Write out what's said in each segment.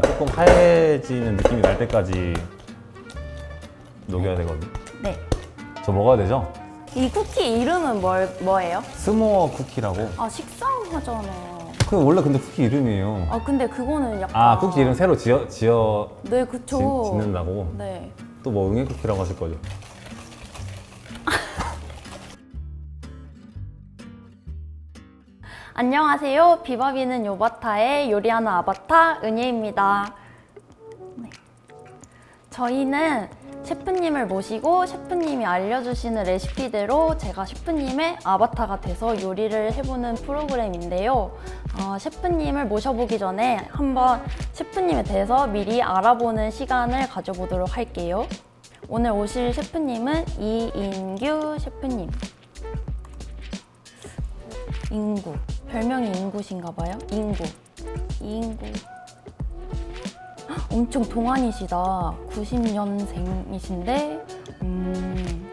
조금 하얘지는 느낌이 날 때까지 녹여야 되거든요. 네. 저 먹어야 되죠? 이 쿠키 이름은 뭘, 뭐예요? 스모어 쿠키라고. 아, 식상하잖아요. 그 원래 근데 쿠키 이름이에요. 아, 근데 그거는 약간. 아 쿠키 이름 새로 지어 지어 네, 지, 그쵸. 짓는다고. 네. 또 뭐 응애 쿠키라고 하실 거죠? 안녕하세요. 비바비는 요바타의 요리하는 아바타 은예입니다. 네. 저희는 셰프님을 모시고 셰프님이 알려주시는 레시피대로 제가 셰프님의 아바타가 돼서 요리를 해보는 프로그램인데요. 어, 셰프님을 모셔보기 전에 한번 셰프님에 대해서 미리 알아보는 시간을 가져보도록 할게요. 오늘 오실 셰프님은 이인규 셰프님. 인구. 별명이 인구신가 봐요. 인구. 인구. 헉, 엄청 동안이시다. 90년생이신데, 음.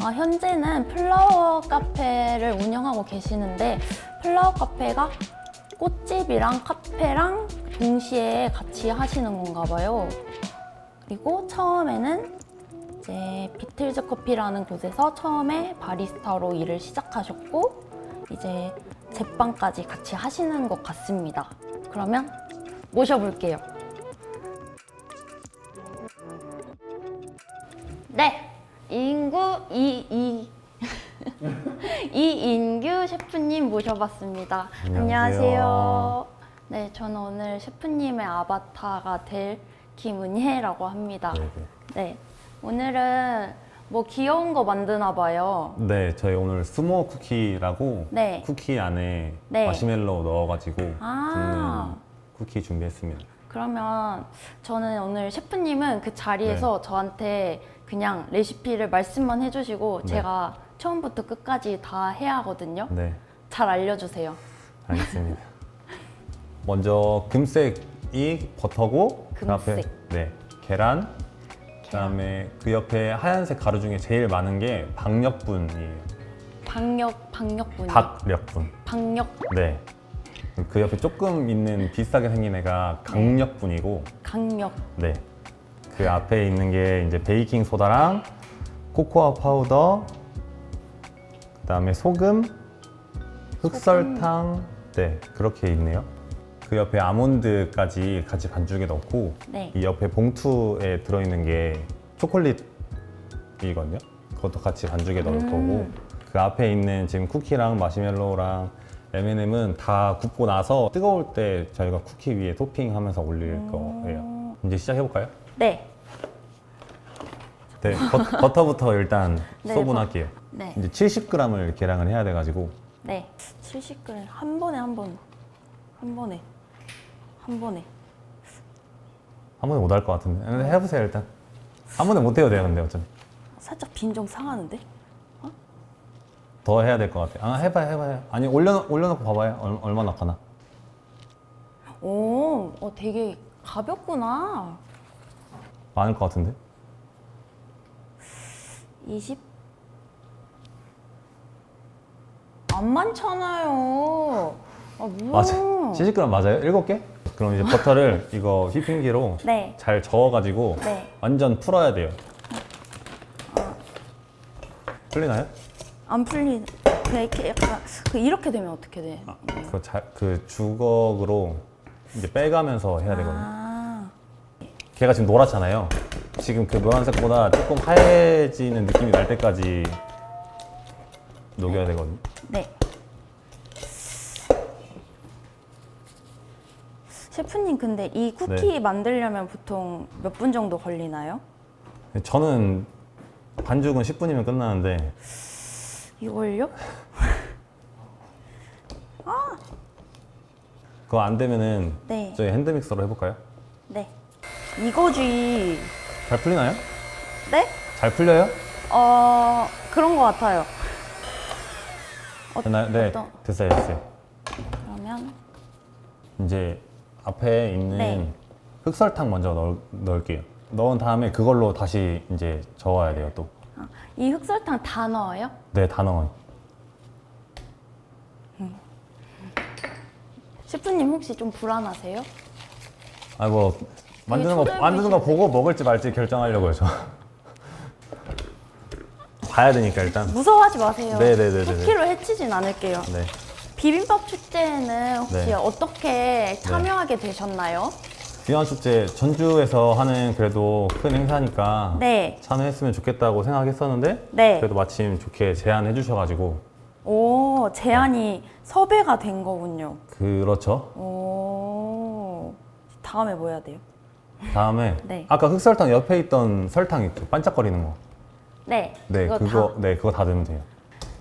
아, 현재는 플라워 카페를 운영하고 계시는데, 플라워 카페가 꽃집이랑 카페랑 동시에 같이 하시는 건가 봐요. 그리고 처음에는 이제 비틀즈 커피라는 곳에서 처음에 바리스타로 일을 시작하셨고 이제 제빵까지 같이 하시는 것 같습니다. 그러면 모셔볼게요. 네, 인구 이이 이인규 셰프님 모셔봤습니다. 안녕하세요. 안녕하세요. 네, 저는 오늘 셰프님의 아바타가 될 김은혜라고 합니다. 네, 네. 네, 오늘은 뭐 귀여운 거 만드나 봐요. 네, 저희 오늘 스모어 쿠키라고 네. 쿠키 안에 네. 마시멜로 넣어가지고 아. 굽는 쿠키 준비했습니다. 그러면 저는 오늘 셰프님은 그 자리에서 저한테 그냥 레시피를 말씀만 해주시고 네. 제가 처음부터 끝까지 다 해야 하거든요. 네, 잘 알려주세요. 알겠습니다. 먼저 금색이 버터고 그 앞에 금색. 네 계란, 그다음에 그 옆에 하얀색 가루 중에 제일 많은 게 박력분이에요. 박력, 박력분. 박력분. 박력, 네. 그 옆에 조금 있는 비슷하게 생긴 애가 강력분이고, 강력. 네. 그 앞에 있는 게 이제 베이킹 소다랑 코코아 파우더, 그다음에 소금, 흑설탕, 네 그렇게 있네요. 그 옆에 아몬드까지 같이 반죽에 넣고, 네. 이 옆에 봉투에 들어있는 게 초콜릿이거든요. 그것도 같이 반죽에 넣을 음. 거고, 그 앞에 있는 지금 쿠키랑 마시멜로랑 M&M은 다 굽고 나서 뜨거울 때 저희가 쿠키 위에 토핑하면서 올릴 거예요. 이제 시작해볼까요? 네. 네, 버, 터부터 일단 네, 소분할게요. 네. 이제 70g을 계량을 해야 돼가지고 네. 70g. 한 번에 한 번. 한 번에. 한 번에. 한 번에 못 할 것 같은데 근데 해보세요 일단 한 번에 못 해도 돼요 근데 어차피 살짝 빈정 상하는데? 더 해야 될 것 같아요 아 해봐요 해봐요 아니 올려, 올려놓고 봐봐요 얼, 얼마나 가나 오, 어, 되게 가볍구나. 많을 것 같은데 20? 안 많잖아요. 아, 뭐야. 맞아 70g 맞아요? 7개? 그럼 이제 버터를 이거 휘핑기로 네. 잘 저어가지고 네. 완전 풀어야 돼요 풀리나요? 안 풀리. 그 이렇게 약간 그 이렇게 되면 어떻게 돼? 그, 자, 그 주걱으로 이제 빼가면서 해야 되거든요 아, 걔가 지금 노랗잖아요. 지금 그 노란색보다 조금 하얘지는 느낌이 날 때까지 녹여야 되거든요. 네. 셰프님 근데 이 쿠키 네. 만들려면 보통 몇 분 정도 걸리나요? 저는 반죽은 10분이면 끝나는데 이걸요? 그거 안 되면은 네. 저희 핸드믹서로 해볼까요? 네. 이거지. 잘 풀리나요? 네? 잘 풀려요? 어 그런 것 같아요. 어, 됐나요? 네, 어떤- 됐어요, 됐어요. 그러면 이제 앞에 있는 네. 흑설탕 먼저 넣을, 넣을게요. 넣은 다음에 그걸로 다시 이제 저어야 돼요, 또. 아, 이 흑설탕 다 넣어요? 네, 다 넣어요. 셰프님 혹시 좀 불안하세요? 아뭐 만드는 거 만드는 거 보고 먹을지 말지 결정하려고요 저. 봐야 되니까 일단. 무서워하지 마세요. 네네네네네. 쿠키로 해치진 않을게요. 네. 비빔밥 축제는 혹시 네. 어떻게 참여하게 되셨나요? 비완 축제 전주에서 하는 그래도 큰 행사니까 네. 참여했으면 좋겠다고 생각했었는데 네. 그래도 마침 좋게 제안해 주셔가지고 오, 제안이 섭외가 된 거군요. 그렇죠. 오. 다음에 뭐 해야 돼요? 다음에 네. 아까 흑설탕 옆에 있던 설탕 있죠 반짝거리는 거. 네. 네 그거 그거, 다. 네 그거 다 넣으면 돼요.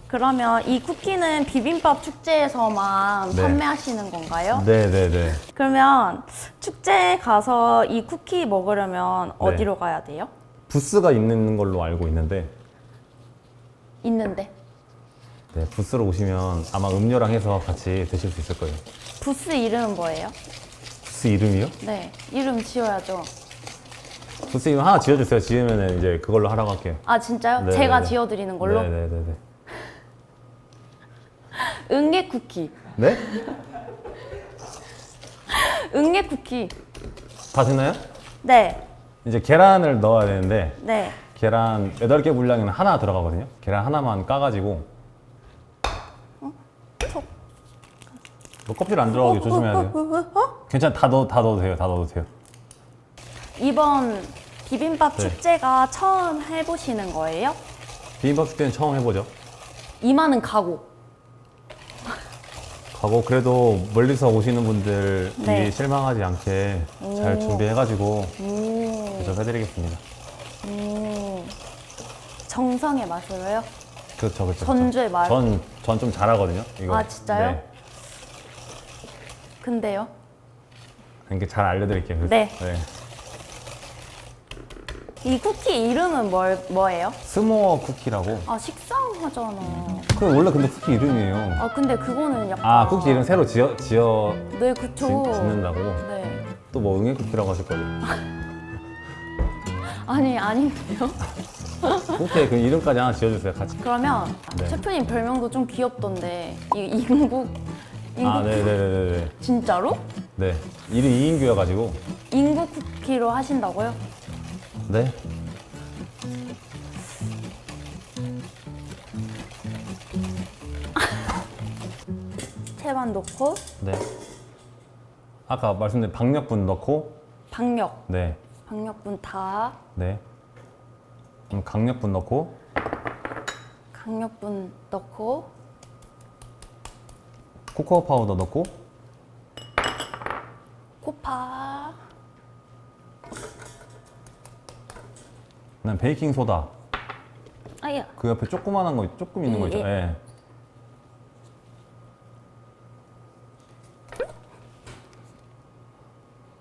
그러면 이 쿠키는 비빔밥 축제에서만 네. 판매하시는 건가요? 네네네. 그러면 축제에 가서 이 쿠키 먹으려면 네. 어디로 가야 돼요? 부스가 있는 걸로 알고 있는데 있는데. 네, 부스로 오시면 아마 음료랑 해서 같이 드실 수 있을 거예요. 부스 이름은 뭐예요? 부스 이름이요? 네. 이름 지어야죠. 부스 이름 하나 지어주세요. 지으면 이제 그걸로 하라고 할게요. 아, 진짜요? 네, 제가 네, 네. 지어드리는 걸로? 네네네네. 응애 쿠키. 네? 응애 쿠키. 다 됐나요? 네. 이제 계란을 넣어야 되는데 네. 계란 8개 분량에는 하나 들어가거든요. 계란 하나만 까가지고 톡. 뭐 껍질 안 들어가게 조심해야 돼요. 어, 어? 괜찮아, 다 넣어, 다 넣어도 돼요. 다 넣어도 돼요. 이번 비빔밥 네. 축제가 처음 해보시는 거예요? 비빔밥 축제는 처음 해보죠. 이만은 가고. 가고 그래도 멀리서 오시는 분들이 네. 실망하지 않게 잘 오. 준비해가지고 오. 대접해드리겠습니다. 오. 정성의 맛으로요? 그렇죠, 그렇죠. 전주의 맛. 전, 전 좀 잘하거든요. 이거. 아, 진짜요? 네. 근데요? 이렇게 잘 알려드릴게요. 그래서. 네. 이 쿠키 이름은 뭘, 뭐예요? 스모어 쿠키라고. 아, 식상하잖아. 그 원래 근데 쿠키 이름이에요. 아, 근데 그거는 약간. 아, 쿠키 이름 새로 지어, 지어 네, 그쵸. 짓- 짓는다고? 네. 또 뭐 응애 쿠키라고 하실 거예요. 아니, 아닌데요? 쿠키 그 이름까지 하나 지어주세요. 같이. 그러면 네. 셰프님 별명도 좀 귀엽던데. 이 인국. 인국 아, 네네네네. 진짜로? 네. 일이 2인규여가지고. 인국 쿠키로 하신다고요? 네. 채반 넣고 네. 아까 말씀드린 박력분 넣고, 박력, 네. 박력분 다, 네. 그럼 강력분 넣고, 강력분 넣고, 코코아 파우더 넣고, 코파, 그다음 베이킹 소다. 아야, 그 옆에 조그만한 거 조금 있는 거 있죠. 예, 예.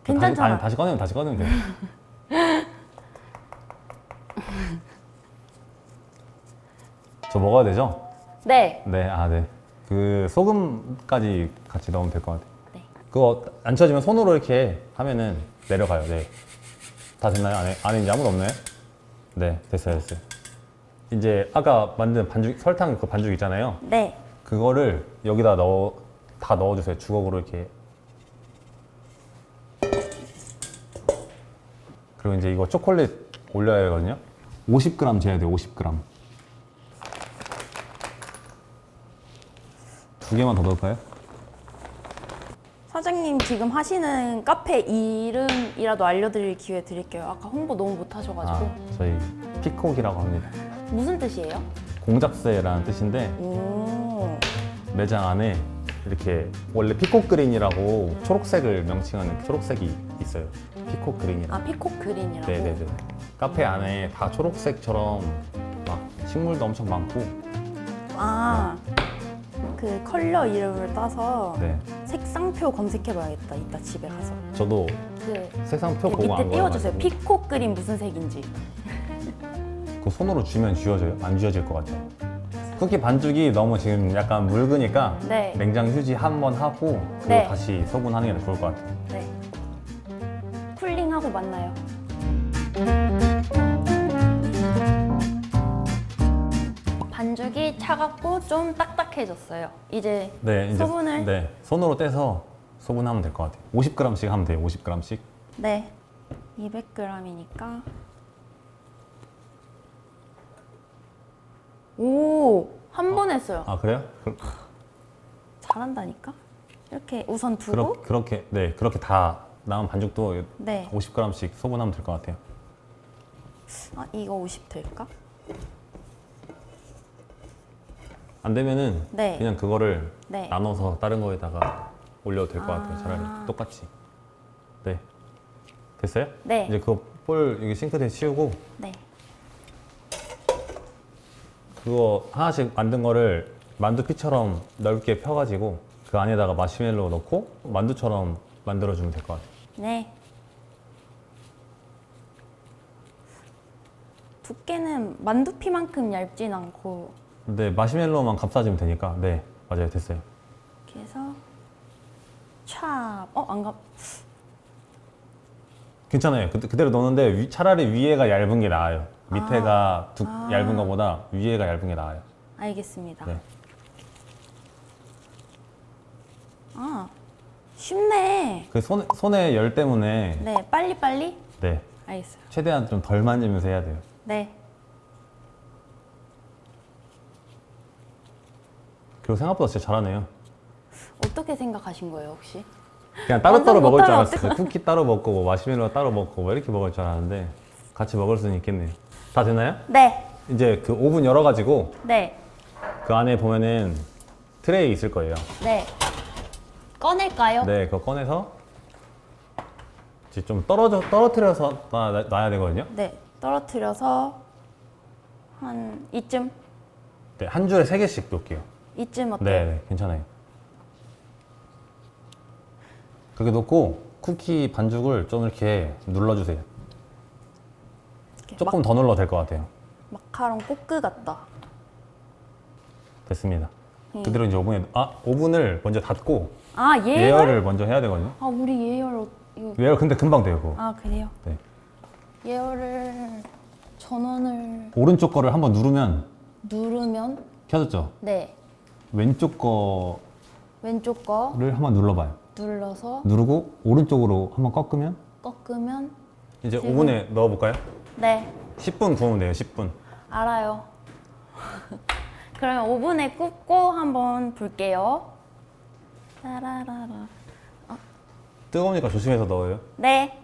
괜찮잖아. 다시, 다시 꺼내면 다시 꺼내면 돼요. 저 먹어야 되죠? 네, 네, 아 네. 그 소금까지 같이 넣으면 될 것 같아요. 네. 그거 안 쳐지면 손으로 이렇게 하면은 내려가요. 네. 다 됐나요? 안에 안에 이제 아무도 없나요? 네, 됐어요, 됐어요. 이제 아까 만든 반죽 설탕 그 반죽 있잖아요. 네, 그거를 여기다 넣어 다 넣어주세요. 주걱으로 이렇게. 그리고 이제 이거 초콜릿 올려야 되거든요. 50g 재야 돼요. 50g. 두 개만 더 넣을까요? 사장님 지금 하시는 카페 이름이라도 알려드릴 기회 드릴게요. 아까 홍보 너무 못하셔가지고 아, 저희 피콕이라고 합니다. 무슨 뜻이에요? 공작새라는 뜻인데 오, 매장 안에 이렇게 원래 피콕 그린이라고 초록색을 명칭하는 초록색이 있어요. 피콕 그린이라고. 아 피콕 그린이라고. 네네네. 카페 안에 다 초록색처럼 막 식물도 엄청 많고. 아, 그 컬러 이름을 따서 네. 색상표 검색해봐야겠다. 이따 집에 가서. 저도 그 색상표 그 보고 안 밑에 띄워주세요. 거여가지고 피콕 그린 무슨 색인지. 그 손으로 쥐면 쥐어져요? 안 쥐어질 것 같아요. 쿠키 반죽이 너무 지금 약간 묽으니까 네. 냉장 휴지 한 번 하고 그리고 네. 다시 소분하는 게 좋을 것 같아요. 네. 쿨링하고 만나요. 반죽이 차갑고 좀 딱 딱해졌어요. 이제 네, 이제 소분을 네, 손으로 떼서 소분하면 될 것 같아요. 50g씩 하면 돼요. 50g씩. 네. 200g이니까. 오, 한 번 했어요. 아 그래요? 그, 잘한다니까? 이렇게 우선 두고. 그러, 그렇게 네 그렇게 다 남은 반죽도 네. 50g씩 소분하면 될 것 같아요. 아, 이거 50 될까? 안 되면은 네. 그냥 그거를 네. 나눠서 다른 거에다가 올려도 될 것 같아요. 아. 차라리 똑같이. 네. 됐어요? 네. 이제 그거 볼 여기 싱크대에 치우고 네. 그거 하나씩 만든 거를 만두피처럼 넓게 펴가지고 그 안에다가 마시멜로 넣고 만두처럼 만들어주면 될 것 같아요. 네. 두께는 만두피만큼 얇진 않고 근데 마시멜로만 감싸주면 되니까 네 맞아요 됐어요. 이렇게 해서 찹. 어, 안 감. 괜찮아요. 그, 그대로 넣는데 위- 차라리 위에가 얇은 게 나아요. 밑에가 두, 아. 얇은 거보다 위에가 얇은 게 나아요. 알겠습니다. 네. 아, 쉽네. 그 손, 손에 열 때문에 네, 빨리빨리? 네 알겠어요. 최대한 좀 덜 만지면서 해야 돼요. 네. 그리고 생각보다 진짜 잘하네요. 어떻게 생각하신 거예요, 혹시? 그냥 따로따로 완전 먹을 줄 못하면 알았어요. 쿠키 따로 먹고 뭐 마시멜로 따로 먹고 뭐 이렇게 먹을 줄 알았는데 같이 먹을 수는 있겠네요. 다 되나요? 네. 이제 그 오븐 열어가지고 네. 그 안에 보면은 트레이 있을 거예요. 네. 꺼낼까요? 네, 그거 꺼내서 이제 좀 떨어져 떨어뜨려서 놔, 놔야 되거든요. 네. 떨어뜨려서 한 이쯤? 네, 한 줄에 세 개씩 놓을게요. 이쯤 어때요? 네, 네, 괜찮아요. 그렇게 놓고 쿠키 반죽을 좀 이렇게 눌러주세요. 이렇게 조금 더 눌러도 될 것 같아요. 마, 마카롱 꼬끄 같다. 됐습니다. 음. 그대로 이제 오븐에 아 오븐을 먼저 닫고 아, 예열? 예열을 먼저 해야 되거든요. 아, 우리 예열 어, 이거 예열 근데 금방 돼요 그거. 아, 그래요? 네. 예열을 전원을 오른쪽 거를 한번 누르면 누르면 켜졌죠. 네. 왼쪽 거를 왼쪽 거 한번 눌러봐요. 눌러서 누르고 오른쪽으로 한번 꺾으면 꺾으면 이제 지금? 오븐에 넣어볼까요? 네. 10분 구우면 돼요. 10분. 알아요. 그러면 오븐에 굽고 한번 볼게요. 따라라라. 뜨거우니까 조심해서 넣어요. 네.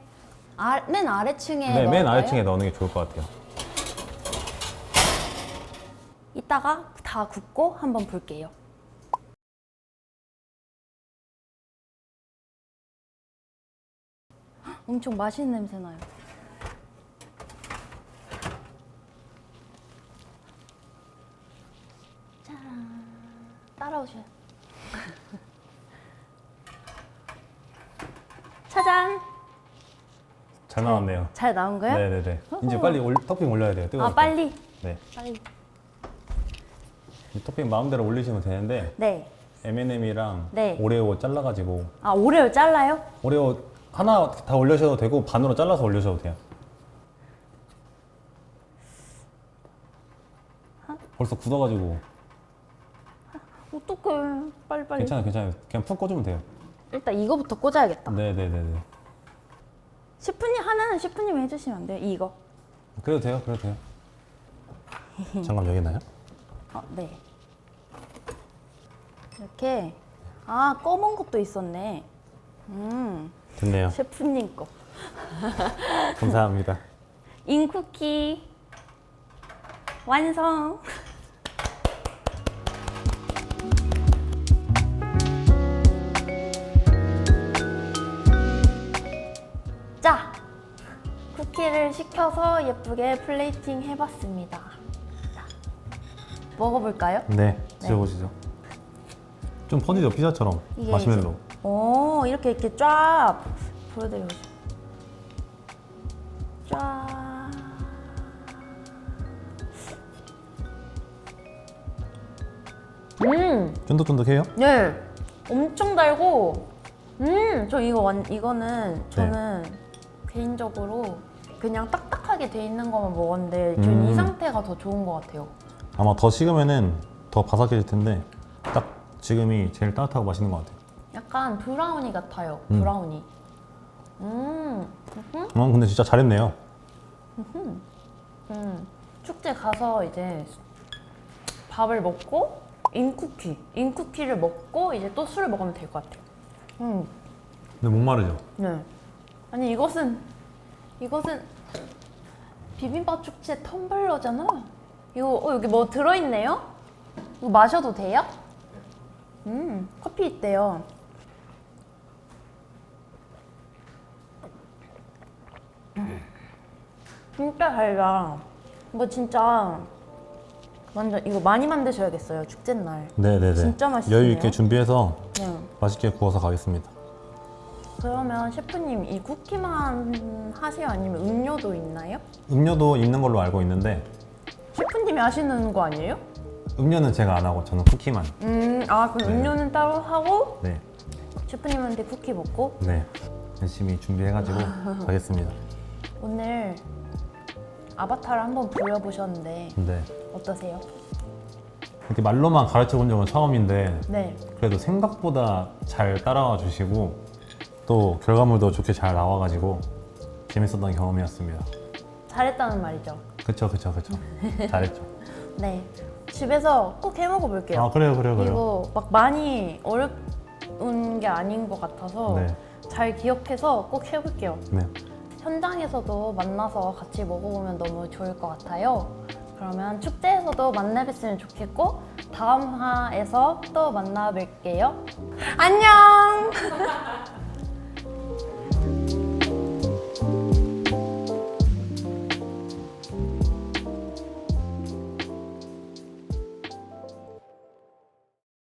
아, 맨 아래층에 네, 맨 넣을까요? 아래층에 넣는 게 좋을 것 같아요. 이따가 다 굽고 한번 볼게요. 엄청 맛있는 냄새 나요. 짜란. 따라오셔요. 짜잔. 잘 나왔네요. 잘 나온 거예요? 네네네. 이제 빨리 올, 토핑 올려야 돼요. 뜨거우니까. 아 빨리. 네. 빨리. 이 토핑 마음대로 올리시면 되는데 네. M&M이랑 네. 오레오 잘라가지고 아 오레오 잘라요? 오레오 하나 다 올려셔도 되고 반으로 잘라서 올려셔도 돼요. 벌써 굳어가지고 어떡해. 빨리 빨리. 괜찮아요, 괜찮아요. 그냥 푹 꽂으면 돼요. 일단 이거부터 꽂아야겠다. 네네네네. 셰프님 하나는 셰프님이 해주시면 안 돼요? 이거. 그래도 돼요, 그래도 돼요. 잠깐 여기 있나요? 어, 네. 이렇게 아 검은 것도 있었네. 음 됐네요. 셰프님 거. 감사합니다. 인쿠키 완성. 자, 쿠키를 식혀서 예쁘게 플레이팅 해봤습니다. 자, 먹어볼까요? 네, 드셔보시죠. 좀 퍼지죠, 피자처럼 이게 마시멜로. 오 이렇게 이렇게 쫙 보여드리고 싶어. 쫙. 음, 쫀득쫀득해요? 네, 엄청 달고. 음, 저 이거 완 이거는 저는 개인적으로 그냥 딱딱하게 돼 있는 것만 먹었는데 저는 이 음. 상태가 더 좋은 것 같아요. 아마 더 식으면은 더 바삭해질 텐데 딱 지금이 제일 따뜻하고 맛있는 것 같아요. 약간 브라우니 같아요. 음. 브라우니. 음, 어, 근데 진짜 잘했네요. 음, 축제 가서 이제 밥을 먹고 인쿠키, 인쿠키를 먹고 이제 또 술을 먹으면 될 것 같아요. 음, 근데 목마르죠? 네. 아니 이것은 이것은 비빔밥 축제 텀블러잖아. 이거 어, 여기 뭐 들어있네요? 이거 마셔도 돼요? 음, 커피 있대요. 진짜 달다. 이거 진짜 완전 이거 많이 만드셔야겠어요 축제 날. 네네네. 진짜 맛있네요. 여유 있게 준비해서 네. 맛있게 구워서 가겠습니다. 그러면 셰프님 이 쿠키만 하세요? 아니면 음료도 있나요? 음료도 있는 걸로 알고 있는데 셰프님이 하시는 거 아니에요? 음료는 제가 안 하고 저는 쿠키만. 음, 아 그럼 네. 음료는 따로 하고 네, 셰프님한테 쿠키 먹고 네. 열심히 준비해가지고 가겠습니다. 오늘 아바타를 한번 보여보셨는데 근데 어떠세요? 이렇게 말로만 가르쳐 본 적은 처음인데 네, 그래도 생각보다 잘 따라와 주시고 또 결과물도 좋게 잘 나와가지고 재밌었던 경험이었습니다. 잘했다는 말이죠. 그쵸 그쵸 그쵸 잘했죠. 네, 집에서 꼭 해 먹어 볼게요. 아 그래요 그래요 그래요. 이거 막 많이 어려운 게 아닌 것 같아서 네. 잘 기억해서 꼭 해볼게요. 네. 현장에서도 만나서 같이 먹어보면 너무 좋을 것 같아요. 그러면 축제에서도 만나 뵀으면 좋겠고 다음 화에서 또 만나 뵐게요. 안녕!